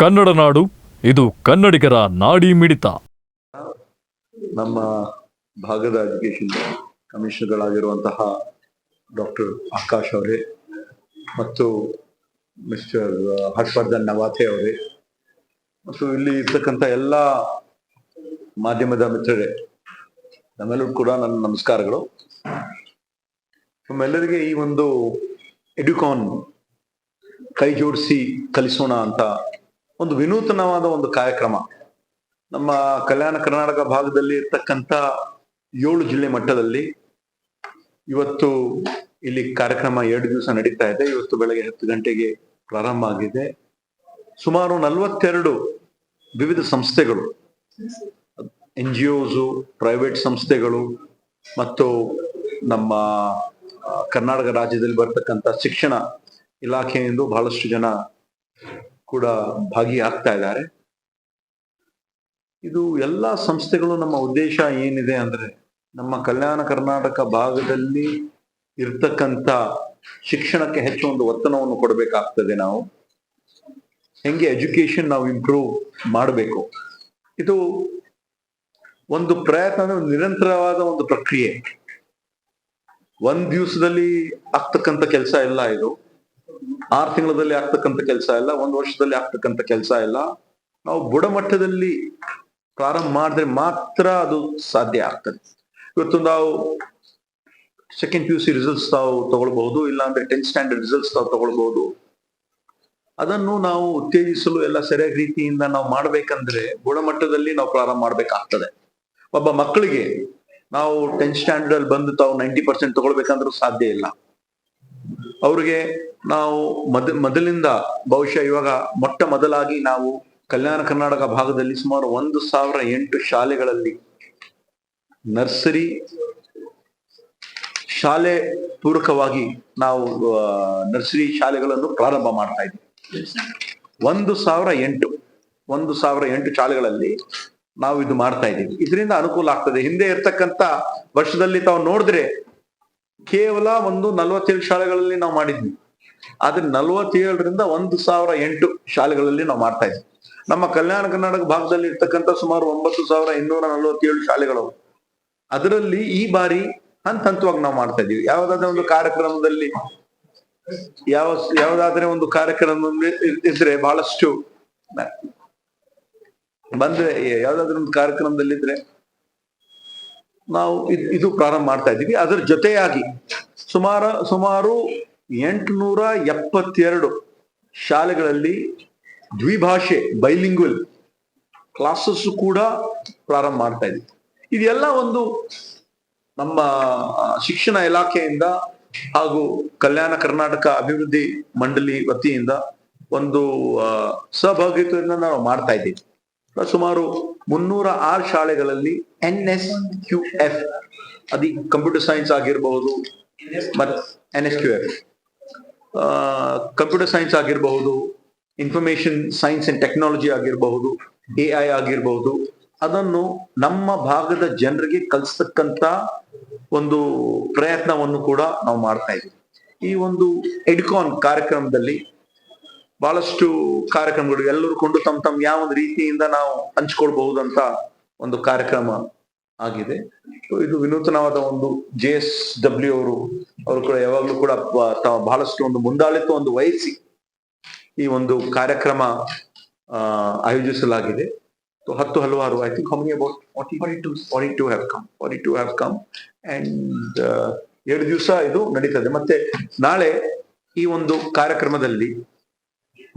ಕನ್ನಡ ನಾಡು, ಇದು ಕನ್ನಡಿಗರ ನಾಡಿ ಮಿಡಿತ. ನಮ್ಮ ಭಾಗದ ಎಜುಕೇಶನ್ ಕಮಿಷನರ್ಗಳಾಗಿರುವಂತಹ ಡಾಕ್ಟರ್ ಆಕಾಶ್ ಅವರೇ ಮತ್ತು ಮಿಸ್ಟರ್ ಹರ್ಷವರ್ಧನ್ ನವಾತೆ ಅವರೇ ಮತ್ತು ಇಲ್ಲಿ ಇರ್ತಕ್ಕಂಥ ಎಲ್ಲ ಮಾಧ್ಯಮದ ಮಿತ್ರರೇ ನಮ್ಮೆಲ್ಲರೂ ಕೂಡ ನನ್ನ ನಮಸ್ಕಾರಗಳು. ನಮ್ಮೆಲ್ಲರಿಗೆ ಈ ಒಂದು ಎಡ್ಯುಕಾನ್ ಕೈ ಜೋಡಿಸಿ ಕಲಿಸೋಣ ಅಂತ ಒಂದು ವಿನೂತನವಾದ ಒಂದು ಕಾರ್ಯಕ್ರಮ. ನಮ್ಮ ಕಲ್ಯಾಣ ಕರ್ನಾಟಕ ಭಾಗದಲ್ಲಿ ಇರ್ತಕ್ಕಂಥ ಏಳು ಜಿಲ್ಲೆ ಮಟ್ಟದಲ್ಲಿ ಇವತ್ತು ಇಲ್ಲಿ ಕಾರ್ಯಕ್ರಮ ಎರಡು ದಿವಸ ನಡೀತಾ ಇದೆ. ಇವತ್ತು ಬೆಳಗ್ಗೆ ಹತ್ತು ಗಂಟೆಗೆ ಪ್ರಾರಂಭ ಆಗಿದೆ. ಸುಮಾರು ನಲವತ್ತೆರಡು ವಿವಿಧ ಸಂಸ್ಥೆಗಳು ಎನ್ ಜಿ ಒಸು ಪ್ರೈವೇಟ್ ಸಂಸ್ಥೆಗಳು ಮತ್ತು ನಮ್ಮ ಕರ್ನಾಟಕ ರಾಜ್ಯದಲ್ಲಿ ಬರ್ತಕ್ಕಂಥ ಶಿಕ್ಷಣ ಇಲಾಖೆಯಿಂದ ಬಹಳಷ್ಟು ಜನ ಕೂಡ ಭಾಗಿಯಾಗ್ತಾ ಇದ್ದಾರೆ. ಇದು ಎಲ್ಲಾ ಸಂಸ್ಥೆಗಳು ನಮ್ಮ ಉದ್ದೇಶ ಏನಿದೆ ಅಂದ್ರೆ ನಮ್ಮ ಕಲ್ಯಾಣ ಕರ್ನಾಟಕ ಭಾಗದಲ್ಲಿ ಇರ್ತಕ್ಕಂಥ ಶಿಕ್ಷಣಕ್ಕೆ ಹೆಚ್ಚು ಒಂದು ಒತ್ತನವನ್ನು ಕೊಡಬೇಕಾಗ್ತದೆ ನಾವು. ಹೆಂಗೆ ಎಜುಕೇಶನ್ ನಾವು ಇಂಪ್ರೂವ್ ಮಾಡಬೇಕು. ಇದು ಒಂದು ಪ್ರಯತ್ನ ಅಂದ್ರೆ ನಿರಂತರವಾದ ಒಂದು ಪ್ರಕ್ರಿಯೆ. ಒಂದ್ ದಿವಸದಲ್ಲಿ ಆಗ್ತಕ್ಕಂಥ ಕೆಲಸ ಇಲ್ಲ ಇದು. ಆರು ತಿಂಗಳಲ್ಲಿ ಆಗ್ತಕ್ಕಂಥ ಕೆಲಸ ಇಲ್ಲ, ಒಂದು ವರ್ಷದಲ್ಲಿ ಆಗ್ತಕ್ಕಂಥ ಕೆಲಸ ಇಲ್ಲ. ನಾವು ಬುಡಮಟ್ಟದಲ್ಲಿ ಪ್ರಾರಂಭ ಮಾಡಿದ್ರೆ ಮಾತ್ರ ಅದು ಸಾಧ್ಯ ಆಗ್ತದೆ. ಇವತ್ತು ನಾವು second P U C results ತಾವು ತಗೊಳ್ಬಹುದು, ಇಲ್ಲಾಂದ್ರೆ ಟೆಂತ್ ಸ್ಟ್ಯಾಂಡರ್ಡ್ ರಿಸಲ್ಟ್ಸ್ ತಾವು ತಗೊಳ್ಬಹುದು. ಅದನ್ನು ನಾವು ಉತ್ತೇಜಿಸಲು ಎಲ್ಲ ಸರಿಯಾದ ರೀತಿಯಿಂದ ನಾವು ಮಾಡ್ಬೇಕಂದ್ರೆ ಗುಣಮಟ್ಟದಲ್ಲಿ ನಾವು ಪ್ರಾರಂಭ ಮಾಡ್ಬೇಕಾಗ್ತದೆ. ಒಬ್ಬ ಮಕ್ಕಳಿಗೆ ನಾವು ಟೆಂತ್ ಸ್ಟ್ಯಾಂಡರ್ಡ್ ಅಲ್ಲಿ ಬಂದು ತಾವು ನೈಂಟಿ ಪರ್ಸೆಂಟ್ ತಗೊಳ್ಬೇಕಂದ್ರೂ ಸಾಧ್ಯ ಇಲ್ಲ. ಅವ್ರಿಗೆ ನಾವು ಮೊದ, ಮೊದಲಿಂದ ಬಹುಶಃ ಇವಾಗ ಮೊಟ್ಟ ಮೊದಲಾಗಿ ನಾವು ಕಲ್ಯಾಣ ಕರ್ನಾಟಕ ಭಾಗದಲ್ಲಿ ಸುಮಾರು ಒಂದು ಸಾವಿರ ಎಂಟು ಶಾಲೆಗಳಲ್ಲಿ ನರ್ಸರಿ ಶಾಲೆ ಪೂರಕವಾಗಿ ನಾವು ನರ್ಸರಿ ಶಾಲೆಗಳನ್ನು ಪ್ರಾರಂಭ ಮಾಡ್ತಾ ಇದ್ದೀವಿ ಒಂದು ಸಾವಿರ ಎಂಟು, ಒಂದು ಸಾವಿರ ಎಂಟು ಶಾಲೆಗಳಲ್ಲಿ ನಾವು ಇದು ಮಾಡ್ತಾ ಇದ್ದೀವಿ. ಇದರಿಂದ ಅನುಕೂಲ ಆಗ್ತದೆ. ಹಿಂದೆ ಇರ್ತಕ್ಕಂಥ ವರ್ಷದಲ್ಲಿ ತಾವು ನೋಡಿದ್ರೆ ಕೇವಲ ಒಂದು ನಲವತ್ತೇಳು ಶಾಲೆಗಳಲ್ಲಿ ನಾವು ಮಾಡಿದ್ವಿ. ಆದ್ರೆ ನಲವತ್ತೇಳರಿಂದ ಒಂದು ಸಾವಿರ ಎಂಟು ಶಾಲೆಗಳಲ್ಲಿ ನಾವು ಮಾಡ್ತಾ ಇದ್ವಿ. ನಮ್ಮ ಕಲ್ಯಾಣ ಕರ್ನಾಟಕ ಭಾಗದಲ್ಲಿ ಇರ್ತಕ್ಕಂಥ ಸುಮಾರು ಒಂಬತ್ತು ಸಾವಿರ ಇನ್ನೂರ ನಲವತ್ತೇಳು ಶಾಲೆಗಳು ಅದರಲ್ಲಿ ಈ ಬಾರಿ ಹಂತ ಹಂತವಾಗಿ ನಾವು ಮಾಡ್ತಾ ಇದೀವಿ ಯಾವ್ದಾದ್ರೆ ಒಂದು ಕಾರ್ಯಕ್ರಮದಲ್ಲಿ, ಯಾವ, ಯಾವ್ದಾದ್ರೆ ಒಂದು ಕಾರ್ಯಕ್ರಮ ಇದ್ರೆ ಬಹಳಷ್ಟು ಬಂದ್ರೆ, ಯಾವ್ದಾದ್ರು ಒಂದು ಕಾರ್ಯಕ್ರಮದಲ್ಲಿ ಇದ್ರೆ ನಾವು ಇದ್- ಇದು ಪ್ರಾರಂಭ ಮಾಡ್ತಾ ಇದೀವಿ ಅದರ ಜೊತೆಯಾಗಿ ಸುಮಾರು ಸುಮಾರು ಎಂಟುನೂರ ಎಪ್ಪತ್ತೆರಡು ಶಾಲೆಗಳಲ್ಲಿ ದ್ವಿಭಾಷೆ ಬೈಲಿಂಗ್ವಲ್ ಕ್ಲಾಸಸ್ ಕೂಡ ಪ್ರಾರಂಭ ಮಾಡ್ತಾ ಇದೆ ಇದೆಲ್ಲ ಒಂದು ನಮ್ಮ ಶಿಕ್ಷಣ ಇಲಾಖೆಯಿಂದ ಹಾಗೂ ಕಲ್ಯಾಣ ಕರ್ನಾಟಕ ಅಭಿವೃದ್ಧಿ ಮಂಡಳಿ ವತಿಯಿಂದ ಒಂದು ಸಹಭಾಗಿತ್ವದಿಂದ ನಾವು ಮಾಡ್ತಾ ಇದ್ದೀವಿ. ಸುಮಾರು ಮುನ್ನೂರ ಆರು ಶಾಲೆಗಳಲ್ಲಿ ಎನ್ ಎಸ್ ಕ್ಯೂ ಎಫ್, ಅದಿ ಕಂಪ್ಯೂಟರ್ ಸೈನ್ಸ್ ಆಗಿರಬಹುದು ಮತ್ತೆ N S Q F. Computer science ಆಗಿರಬಹುದು ಇನ್ಫಾರ್ಮೇಶನ್ ಸೈನ್ಸ್ ಅಂಡ್ ಟೆಕ್ನಾಲಜಿ ಆಗಿರಬಹುದು ಎ ಐ ಆಗಿರಬಹುದು, ಅದನ್ನು ನಮ್ಮ ಭಾಗದ ಜನರಿಗೆ ಕಲಿಸ್ತಕ್ಕಂತ ಒಂದು ಪ್ರಯತ್ನವನ್ನು ಕೂಡ ನಾವು ಮಾಡ್ತಾ ಇದ್ದೀವಿ. ಈ ಒಂದು ಎಡ್ಕಾನ್ ಕಾರ್ಯಕ್ರಮದಲ್ಲಿ ಬಹಳಷ್ಟು ಕಾರ್ಯಕ್ರಮಗಳು ಎಲ್ಲರೂ ಕೊಂಡು ತಮ್ಮ ತಮ್ಮ ಯಾವ ಒಂದು ರೀತಿಯಿಂದ ನಾವು ಹಂಚ್ಕೊಳ್ಬಹುದಂತ ಒಂದು ಕಾರ್ಯಕ್ರಮ ಆಗಿದೆ. ಇದು ವಿನೂತನವಾದ ಒಂದು ಜೆ ಎಸ್ ಡಬ್ಲ್ಯೂ ಅವರು ಅವರು ಕೂಡ ಯಾವಾಗ್ಲೂ ಕೂಡ ಬಹಳಷ್ಟು ಒಂದು ಮುಂದಾಳಿತ್ತು ಒಂದು ವಹಿಸಿ ಈ ಒಂದು ಕಾರ್ಯಕ್ರಮ ಆಯೋಜಿಸಲಾಗಿದೆ. ಹತ್ತು ಹಲವಾರು I think how about forty two forty two have come forty two have come and ಎರಡು ದಿವಸ ಇದು ನಡೀತದೆ. ಮತ್ತೆ ನಾಳೆ ಈ ಒಂದು ಕಾರ್ಯಕ್ರಮದಲ್ಲಿ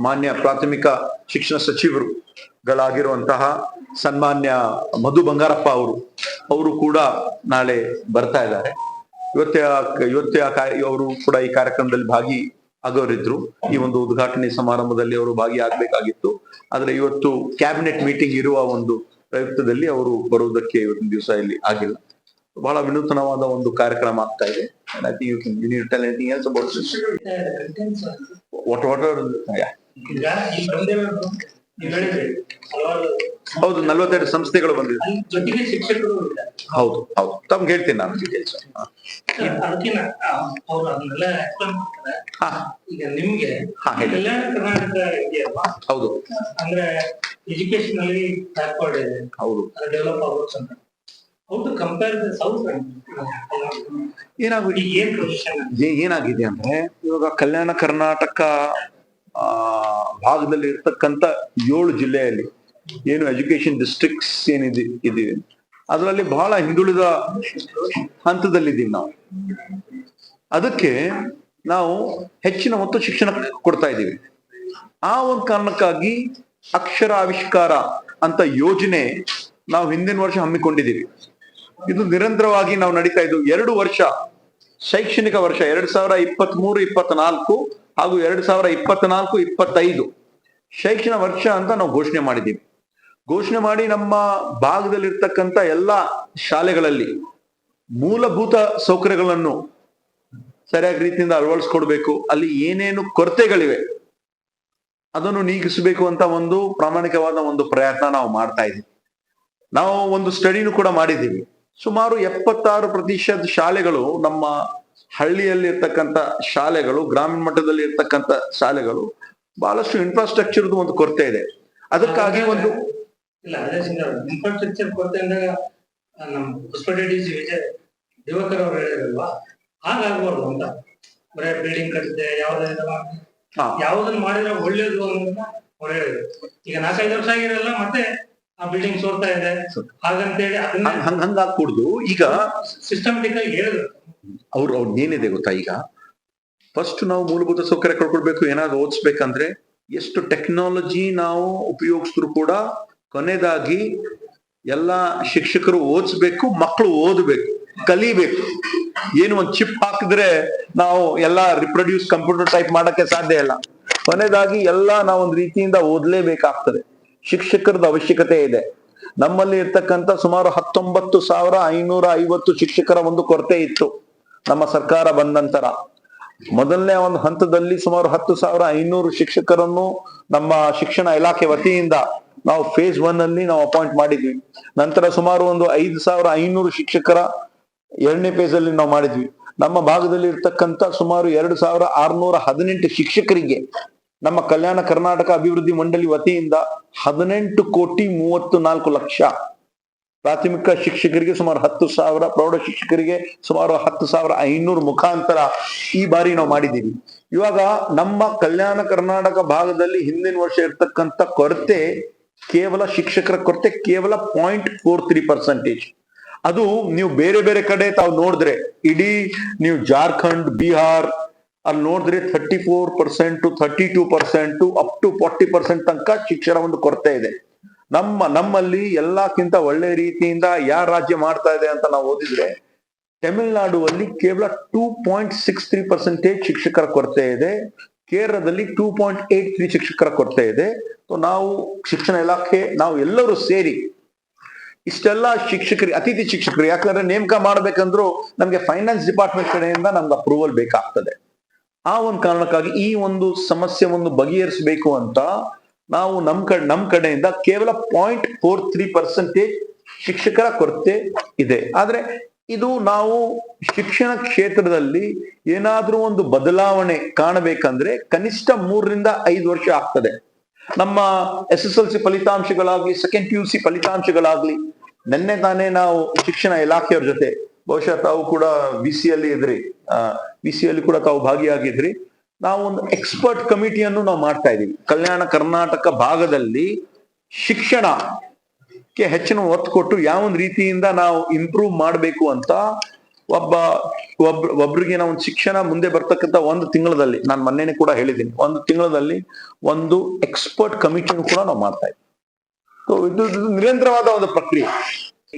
ಮಾನ್ಯ ಪ್ರಾಥಮಿಕ ಶಿಕ್ಷಣ ಸಚಿವರುಗಳಾಗಿರುವಂತಹ ಸನ್ಮಾನ್ಯ ಮಧು ಬಂಗಾರಪ್ಪ ಅವರು ಅವರು ಕೂಡ ನಾಳೆ ಬರ್ತಾ ಇದ್ದಾರೆ. ಇವತ್ತೇ ಇವತ್ತೇ ಆ ಅವರು ಕೂಡ ಈ ಕಾರ್ಯಕ್ರಮದಲ್ಲಿ ಭಾಗಿ ಆಗೋರಿದ್ರು ಈ ಒಂದು ಉದ್ಘಾಟನೆ ಸಮಾರಂಭದಲ್ಲಿ ಅವರು ಭಾಗಿಯಾಗಬೇಕಾಗಿತ್ತು. ಆದ್ರೆ ಇವತ್ತು ಕ್ಯಾಬಿನೆಟ್ ಮೀಟಿಂಗ್ ಇರುವ ಒಂದು ಪ್ರಯುಕ್ತದಲ್ಲಿ ಅವರು ಬರುವುದಕ್ಕೆ ಇವತ್ತಿನ ದಿವಸ ಇಲ್ಲಿ ಆಗಿಲ್ಲ. ಬಹಳ ವಿನೂತನವಾದ ಒಂದು ಕಾರ್ಯಕ್ರಮ ಆಗ್ತಾ ಇದೆ. I think you can you need tell anything else about what what ಹೌದು ನಲ್ವತ್ತೆರಡು ಸಂಸ್ಥೆಗಳು ಬಂದಿದೆ. ಜೊತೆಗೆ ಶಿಕ್ಷಕರು ಹೌದು ಹೌದು. ತಮ್ಗೆ ಹೇಳ್ತೀನಿ ನಾನು ಡೀಟೇಲ್ಸ್ ಈಗ ನಿಮ್ಗೆ ಕಲ್ಯಾಣ ಕರ್ನಾಟಕ ಇದೆಯಲ್ಲ ಹೌದು. ಅಂದ್ರೆ ಎಜುಕೇಶನ್ ಅಲ್ಲಿ ಬ್ಯಾಕ್ವರ್ಡ್ ಇದೆ. ಹೌದು. ಡೆವಲಪ್ ಆಗೋದು ಅಂತ. ಹೌ ಕಂಪೇರ್ ದ ಸೌತ್ ಏನಾಗುತ್ತೆ ಈಗ ಏನ್ ಪೊಸಿಷನ್ ಏ- ಏನಾಗಿದೆ ಅಂದ್ರೆ ಇವಾಗ ಕಲ್ಯಾಣ ಕರ್ನಾಟಕ ಭಾಗದಲ್ಲಿ ಇರ್ತಕ್ಕಂಥ ಏಳು ಜಿಲ್ಲೆಯಲ್ಲಿ ಏನು ಎಜುಕೇಶನ್ ಡಿಸ್ಟ್ರಿಕ್ಟ್ಸ್ ಏನಿದೆ ಇದೀವಿ ಅದರಲ್ಲಿ ಬಹಳ ಹಿಂದುಳಿದ ಹಂತದಲ್ಲಿದ್ದೀವಿ ನಾವು. ಅದಕ್ಕೆ ನಾವು ಹೆಚ್ಚಿನ ಒತ್ತು ಶಿಕ್ಷಣ ಕೊಡ್ತಾ ಇದ್ದೀವಿ. ಆ ಒಂದು ಕಾರಣಕ್ಕಾಗಿ ಅಕ್ಷರ ಆವಿಷ್ಕಾರ ಅಂತ ಯೋಜನೆ ನಾವು ಹಿಂದಿನ ವರ್ಷ ಹಮ್ಮಿಕೊಂಡಿದ್ದೀವಿ. ಇದು ನಿರಂತರವಾಗಿ ನಾವು ನಡೀತಾ ಇದ್ದು ಎರಡು ವರ್ಷ, ಶೈಕ್ಷಣಿಕ ವರ್ಷ, ಎರಡ್ ಸಾವಿರ ಇಪ್ಪತ್ತ್ ಮೂರು ಇಪ್ಪತ್ನಾಲ್ಕು ಹಾಗೂ ಎರಡು ಸಾವಿರ ಇಪ್ಪತ್ನಾಲ್ಕು, ಇಪ್ಪತ್ತೈದು ಶೈಕ್ಷಣ ವರ್ಷ ಅಂತ ನಾವು ಘೋಷಣೆ ಮಾಡಿದ್ದೀವಿ. ಘೋಷಣೆ ಮಾಡಿ ನಮ್ಮ ಭಾಗದಲ್ಲಿರ್ತಕ್ಕಂಥ ಎಲ್ಲ ಶಾಲೆಗಳಲ್ಲಿ ಮೂಲಭೂತ ಸೌಕರ್ಯಗಳನ್ನು ಸರಿಯಾದ ರೀತಿಯಿಂದ ಅಳವಡಿಸ್ಕೊಡ್ಬೇಕು. ಅಲ್ಲಿ ಏನೇನು ಕೊರತೆಗಳಿವೆ ಅದನ್ನು ನೀಗಿಸಬೇಕು ಅಂತ ಒಂದು ಪ್ರಾಮಾಣಿಕವಾದ ಒಂದು ಪ್ರಯತ್ನ ನಾವು ಮಾಡ್ತಾ ಇದ್ದೀವಿ. ನಾವು ಒಂದು ಸ್ಟಡಿನೂ ಕೂಡ ಮಾಡಿದ್ದೀವಿ. ಸುಮಾರು ಎಪ್ಪತ್ತಾರು ಪ್ರತಿಶತ ಶಾಲೆಗಳು ನಮ್ಮ ಹಳ್ಳಿಯಲ್ಲಿ ಇರ್ತಕ್ಕಂಥ ಶಾಲೆಗಳು ಗ್ರಾಮೀಣ ಮಟ್ಟದಲ್ಲಿ ಇರ್ತಕ್ಕಂಥ ಶಾಲೆಗಳು ಬಹಳಷ್ಟು ಇನ್ಫ್ರಾಸ್ಟ್ರಕ್ಚರ್ದು ಒಂದು ಕೊರತೆ ಇದೆ. ಅದಕ್ಕಾಗಿ ಒಂದು ಇಲ್ಲ ಅದೇ ಇನ್ಫ್ರಾಸ್ಟ್ರಕ್ಚರ್ ಕೊರತೆ ಅಂದಾಗ ನಮ್ಮ ನಮ್ ಹೊಸಪೇಟೆ ಡಿ ಸಿ ವಿಜಯ್ ದಿವಾಕರ್ ಅವ್ರು ಹೇಳಿರಲ್ವಾ ಹಾಗಾಗ್ಬಾರ್ದು ಅಂತ. ಬರೇ ಬಿಲ್ಡಿಂಗ್ ಕಟ್ಟಿದೆ ಯಾವ್ದೇ ಹಾ. ಯಾವ್ದನ್ನ ಮಾಡಿದ್ರೆ ಒಳ್ಳೇದು ಅಂತ ಅವ್ರು ಹೇಳಿದ್ರು. ಈಗ ನಾಲ್ಕೈದು ವರ್ಷ ಆಗಿರಲ್ಲ ಮತ್ತೆ ಆ ಬಿಲ್ಡಿಂಗ್ ಸೋರ್ತಾ ಇದೆ. ಹಾಗಂತ ಹೇಳಿ ಹಂಗ್ ಹಂಗ್ ಹಂಗಾಗ್ಕೂಡ್ದು ಈಗ ಸಿಸ್ಟಮೆಟಿಕ್ ಆಗಿ ಹೇಳಿದ್ರು. ಅವ್ರು ಅವ್ರು ಏನಿದೆ ಗೊತ್ತಾ ಈಗ? ಫಸ್ಟ್ ನಾವು ಮೂಲಭೂತ ಸೌಕರ್ಯ ಕಳ್ಕೊಳ್ಬೇಕು, ಏನಾದ್ರು ಓದಿಸ್ಬೇಕಂದ್ರೆ ಎಷ್ಟು ಟೆಕ್ನಾಲಜಿ ನಾವು ಉಪಯೋಗಿಸಿದ್ರು ಕೂಡ ಕೊನೆದಾಗಿ ಎಲ್ಲ ಶಿಕ್ಷಕರು ಓದಿಸ್ಬೇಕು ಮಕ್ಕಳು ಓದಬೇಕು, ಕಲಿಬೇಕು. ಏನು ಒಂದು ಚಿಪ್ ಹಾಕಿದ್ರೆ ನಾವು ಎಲ್ಲ ರಿಪ್ರೊಡ್ಯೂಸ್ ಕಂಪ್ಯೂಟರ್ ಟೈಪ್ ಮಾಡಕ್ಕೆ ಸಾಧ್ಯ ಇಲ್ಲ. ಕೊನೆದಾಗಿ ಎಲ್ಲ ನಾವು ಒಂದು ರೀತಿಯಿಂದ ಓದ್ಲೇಬೇಕಾಗ್ತದೆ. ಶಿಕ್ಷಕರದ ಅವಶ್ಯಕತೆ ಇದೆ. ನಮ್ಮಲ್ಲಿ ಇರ್ತಕ್ಕಂಥ ಸುಮಾರು ಹತ್ತೊಂಬತ್ತು ಸಾವಿರ ಐನೂರ ಐವತ್ತು ಶಿಕ್ಷಕರ ಒಂದು ಕೊರತೆ ಇತ್ತು. ನಮ್ಮ ಸರ್ಕಾರ ಬಂದ ನಂತರ ಮೊದಲನೇ ಒಂದು ಹಂತದಲ್ಲಿ ಸುಮಾರು ಹತ್ತು ಸಾವಿರ ಐನೂರು ಶಿಕ್ಷಕರನ್ನು ನಮ್ಮ ಶಿಕ್ಷಣ ಇಲಾಖೆ ವತಿಯಿಂದ ನಾವು ಫೇಸ್ ಒನ್ ಅಲ್ಲಿ ನಾವು ಅಪಾಯಿಂಟ್ ಮಾಡಿದ್ವಿ. ನಂತರ ಸುಮಾರು ಒಂದು ಐದು ಸಾವಿರ ಐನೂರು ಶಿಕ್ಷಕರ ಎರಡನೇ ಫೇಸ್ ಅಲ್ಲಿ ನಾವು ಮಾಡಿದ್ವಿ. ನಮ್ಮ ಭಾಗದಲ್ಲಿ ಇರ್ತಕ್ಕಂಥ ಸುಮಾರು ಎರಡು ಸಾವಿರ ಆರ್ನೂರ ಹದಿನೆಂಟು ಶಿಕ್ಷಕರಿಗೆ ನಮ್ಮ ಕಲ್ಯಾಣ ಕರ್ನಾಟಕ ಅಭಿವೃದ್ಧಿ ಮಂಡಳಿ ವತಿಯಿಂದ ಹದಿನೆಂಟು ಕೋಟಿ ಮೂವತ್ತು ನಾಲ್ಕು ಲಕ್ಷ ಪ್ರಾಥಮಿಕ ಶಿಕ್ಷಕರಿಗೆ ಸುಮಾರು ಹತ್ತು ಸಾವಿರ, ಪ್ರೌಢ ಶಿಕ್ಷಕರಿಗೆ ಸುಮಾರು ಹತ್ತು ಸಾವಿರ ಐನೂರು ಮುಖಾಂತರ ಈ ಬಾರಿ ನಾವು ಮಾಡಿದ್ದೀವಿ. ಇವಾಗ ನಮ್ಮ ಕಲ್ಯಾಣ ಕರ್ನಾಟಕ ಭಾಗದಲ್ಲಿ ಹಿಂದಿನ ವರ್ಷ ಇರ್ತಕ್ಕಂಥ ಕೊರತೆ ಕೇವಲ ಶಿಕ್ಷಕರ ಕೊರತೆ, ಕೇವಲ ಪಾಯಿಂಟ್ ಫೋರ್ ತ್ರೀ ಪರ್ಸೆಂಟೇಜ್ ಅದು ನೀವು ಬೇರೆ ಬೇರೆ ಕಡೆ ತಾವು ನೋಡಿದ್ರೆ, ಇಡೀ ನೀವು ಜಾರ್ಖಂಡ್, ಬಿಹಾರ್ ಅಲ್ಲಿ ನೋಡಿದ್ರೆ thirty four percent thirty two percent up to forty percent ತನಕ ಶಿಕ್ಷಣ ಒಂದು ಕೊರತೆ ಇದೆ. ನಮ್ಮ, ನಮ್ಮಲ್ಲಿ ಎಲ್ಲಕ್ಕಿಂತ ಒಳ್ಳೆ ರೀತಿಯಿಂದ ಯಾರ ರಾಜ್ಯ ಮಾಡ್ತಾ ಇದೆ ಅಂತ ನಾವು ಓದಿದ್ರೆ ತಮಿಳುನಾಡುವಲ್ಲಿ ಕೇವಲ two point six three percentage ಶಿಕ್ಷಕರ ಕೊರತೆ ಇದೆ. ಕೇರಳದಲ್ಲಿ ಟೂ ಪಾಯಿಂಟ್ ಏಟ್ ತ್ರೀ ಶಿಕ್ಷಕರ ಕೊರತೆ ಇದೆ. ನಾವು ಶಿಕ್ಷಣ ಇಲಾಖೆ, ನಾವು ಎಲ್ಲರೂ ಸೇರಿ ಇಷ್ಟೆಲ್ಲ ಶಿಕ್ಷಕರಿ, ಅತಿಥಿ ಶಿಕ್ಷಕರು, ಯಾಕಂದ್ರೆ ನೇಮಕ ಮಾಡ್ಬೇಕಂದ್ರೂ ನಮಗೆ ಫೈನಾನ್ಸ್ ಡಿಪಾರ್ಟ್ಮೆಂಟ್ ಕಡೆಯಿಂದ ನಮ್ಗೆ ಅಪ್ರೂವಲ್ ಬೇಕಾಗ್ತದೆ. ಆ ಒಂದು ಕಾರಣಕ್ಕಾಗಿ ಈ ಒಂದು ಸಮಸ್ಯೆವನ್ನು ಬಗೆಹರಿಸಬೇಕು ಅಂತ ನಾವು ನಮ್ ಕಡೆ, ನಮ್ ಕಡೆಯಿಂದ ಕೇವಲ ಪಾಯಿಂಟ್ ಫೋರ್ ತ್ರೀ ಪರ್ಸೆಂಟೇಜ್ ಶಿಕ್ಷಕರ ಕೊರತೆ ಇದೆ. ಆದ್ರೆ ಇದು ನಾವು ಶಿಕ್ಷಣ ಕ್ಷೇತ್ರದಲ್ಲಿ ಏನಾದ್ರೂ ಒಂದು ಬದಲಾವಣೆ ಕಾಣಬೇಕಂದ್ರೆ ಕನಿಷ್ಠ ಮೂರರಿಂದ ಐದು ವರ್ಷ ಆಗ್ತದೆ. ನಮ್ಮ ಎಸ್ ಎಸ್ ಎಲ್ ಸಿ ಫಲಿತಾಂಶಗಳಾಗ್ಲಿ ಸೆಕೆಂಡ್ ಪಿ ಯು ಸಿ ಫಲಿತಾಂಶಗಳಾಗ್ಲಿ, ನಿನ್ನೆ ತಾನೇ ನಾವು ಶಿಕ್ಷಣ ಇಲಾಖೆಯವ್ರ ಜೊತೆ, ಬಹುಶಃ ತಾವು ಕೂಡ ಬಿ ಸಿ ಅಲ್ಲಿ ಇದ್ರಿ. ಬಿ ಸಿ ಅಲ್ಲಿ ಕೂಡ ತಾವು ಭಾಗಿಯಾಗಿದ್ರಿ. ನಾವು ಒಂದು ಎಕ್ಸ್ಪರ್ಟ್ ಕಮಿಟಿಯನ್ನು ನಾವು ಮಾಡ್ತಾ ಇದೀವಿ. ಕಲ್ಯಾಣ ಕರ್ನಾಟಕ ಭಾಗದಲ್ಲಿ ಶಿಕ್ಷಣಕ್ಕೆ ಹೆಚ್ಚಿನ ಒತ್ತು ಕೊಟ್ಟು ಯಾವ ಒಂದು ರೀತಿಯಿಂದ ನಾವು ಇಂಪ್ರೂವ್ ಮಾಡಬೇಕು ಅಂತ ಒಬ್ಬ, ಒಬ್, ಒಬ್ರಿಗೆ ನಾವು ಶಿಕ್ಷಣ ಮುಂದೆ ಬರ್ತಕ್ಕಂಥ ಒಂದು ತಿಂಗಳಲ್ಲಿ, ನಾನು ಮೊನ್ನೆನೆ ಕೂಡ ಹೇಳಿದ್ದೀನಿ, ಒಂದು ತಿಂಗಳಲ್ಲಿ ಒಂದು ಎಕ್ಸ್ಪರ್ಟ್ ಕಮಿಟಿಯನ್ನು ಕೂಡ ನಾವು ಮಾಡ್ತಾ ಇದ್ದೀವಿ ಸೊ ಇದು ನಿರಂತರವಾದ ಒಂದು ಪ್ರಕ್ರಿಯೆ.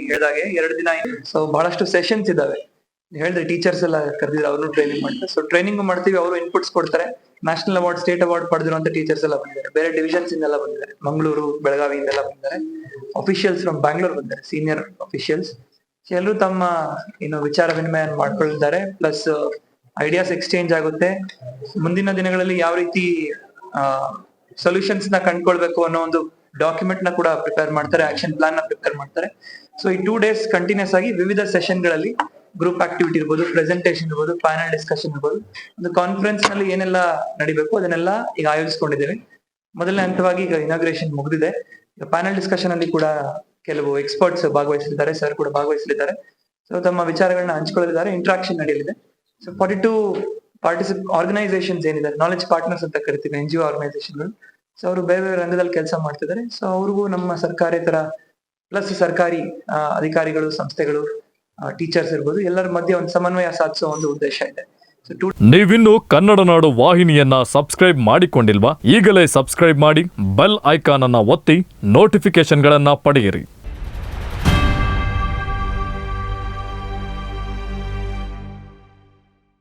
ಹೇಳಿದಾಗೆ ಎರಡು ದಿನ ಸೊ ಬಹಳಷ್ಟು ಸೆಷನ್ಸ್ ಇದಾವೆ ನೀವ್ ಹೇಳಿದ್ರೆ ಟೀಚರ್ಸ್ ಎಲ್ಲ ಕರೆದಿದ್ರೆ ಅವ್ರನ್ನು ಟ್ರೈನಿಂಗ್ ಮಾಡ್ತಾರೆ. ಸೊ ಟ್ರೈನಿಂಗ್ ಮಾಡ್ತೀವಿ, ಅವರು ಇನ್ಪುಟ್ಸ್ ಕೊಡ್ತಾರೆ. ನ್ಯಾಷನಲ್ ಅವಾರ್ಡ್ ಸ್ಟೇಟ್ ಅವಾರ್ಡ್ ಪಡೆದಿರುವಂತ ಟೀಚರ್ಸ್ ಎಲ್ಲ ಬಂದಿದ್ದಾರೆ. ಬೇರೆ ಡಿವಿಷನ್ಸ್ ಇಂದೆಲ್ಲ ಬಂದಿದ್ದಾರೆ. ಮಂಗಳೂರು ಬೆಳಗಾವಿಯಿಂದೆಲ್ಲ ಬಂದಿದ್ದಾರೆ. ಅಫಿಷಿಯಲ್ಸ್ ಫ್ರಮ್ ಬ್ಯಾಂಗ್ಳೂರ್ ಬಂದಿದ್ದಾರೆ ಸೀನಿಯರ್ ಅಫಿಷಿಯಲ್ಸ್ ಎಲ್ಲರೂ ತಮ್ಮ, ಏನು, ವಿಚಾರ ವಿನಿಮಯ ಮಾಡ್ಕೊಳ್ತಾರೆ. ಪ್ಲಸ್ ಐಡಿಯಾಸ್ ಎಕ್ಸ್ಚೇಂಜ್ ಆಗುತ್ತೆ. ಮುಂದಿನ ದಿನಗಳಲ್ಲಿ ಯಾವ ರೀತಿ ಸೊಲ್ಯೂಷನ್ಸ್ನ ಕಂಡ್ಕೊಳ್ಬೇಕು ಅನ್ನೋ ಒಂದು ಡಾಕ್ಯುಮೆಂಟ್ನ ಕೂಡ ಪ್ರಿಪೇರ್ ಮಾಡ್ತಾರೆ ಆಕ್ಷನ್ ಪ್ಲಾನ್ನ ಪ್ರಿಪೇರ್ ಮಾಡ್ತಾರೆ. ಸೊ ಈ ಟೂ ಡೇಸ್ ಕಂಟಿನ್ಯೂಸ್ ಆಗಿ ವಿವಿಧ ಸೆಷನ್ಗಳಲ್ಲಿ ಗ್ರೂಪ್ ಆಕ್ಟಿವಿಟಿ ಇರ್ಬೋದು ಪ್ರೆಸೆಂಟೇಷನ್ ಇರ್ಬೋದು ಫೈನಲ್ ಡಿಸ್ಕಷನ್ ಇರ್ಬೋದು, ಒಂದು ಕಾನ್ಫರೆನ್ಸ್ನಲ್ಲಿ ಏನೆಲ್ಲ ನಡಿಬೇಕು ಅದನ್ನೆಲ್ಲ ಈಗ ಆಯೋಜಿಸಿಕೊಂಡಿದ್ದೇವೆ. ಮೊದಲನೇ ಹಂತವಾಗಿ ಈಗ ಇನಾಗ್ರೇಷನ್ ಮುಗಿದಿದೆ. ಪ್ಯಾನಲ್ ಡಿಸ್ಕಷನ್ ಅಲ್ಲಿ ಕೂಡ ಕೆಲವು ಎಕ್ಸ್ಪರ್ಟ್ಸ್ ಭಾಗವಹಿಸಲಿದ್ದಾರೆ ಸರ್ ಕೂಡ ಭಾಗವಹಿಸಲಿದ್ದಾರೆ ಸೊ ತಮ್ಮ ವಿಚಾರಗಳನ್ನ ಹಂಚಿಕೊಳ್ಳಲಿದ್ದಾರೆ ಇಂಟ್ರಾಕ್ಷನ್ ನಡೆಯಲಿದೆ. So forty two participant organisations ಏನಿದೆ ನಾಲೆಜ್ ಪಾರ್ಟ್ನರ್ಸ್ ಅಂತ ಕರಿತೀವಿ ಎನ್ ಜಿ ಒ ಆರ್ಗನೈಸೇಷನ್ಗಳು ಸೊ ಅವರು ಬೇರೆ ಬೇರೆ ರಂಗದಲ್ಲಿ ಕೆಲಸ ಮಾಡ್ತಿದ್ದಾರೆ. ಸೊ ಅವ್ರಿಗೂ ನಮ್ಮ ಸರ್ಕಾರೇತರ ಪ್ಲಸ್ ಸರ್ಕಾರಿ ಅಧಿಕಾರಿಗಳು, ಸಂಸ್ಥೆಗಳು ಟೀಚರ್ಸ್ ಇರ್ಬೋದು, ಎಲ್ಲರ ಮಧ್ಯೆ ಒಂದು ಸಮನ್ವಯ ಸಾಧಿಸೋ ಒಂದು ಉದ್ದೇಶ ಇದೆ. ನೀವಿನ್ನು ಕನ್ನಡ ನಾಡು ವಾಹಿನಿಯನ್ನ ಸಬ್ಸ್ಕ್ರೈಬ್ ಮಾಡಿಕೊಂಡಿಲ್ವಾ? ಈಗಲೇ ಸಬ್ಸ್ಕ್ರೈಬ್ ಮಾಡಿ ಬೆಲ್ ಐಕಾನ್ ಅನ್ನ ಒತ್ತಿ ನೋಟಿಫಿಕೇಶನ್ಗಳನ್ನ ಪಡೆಯಿರಿ.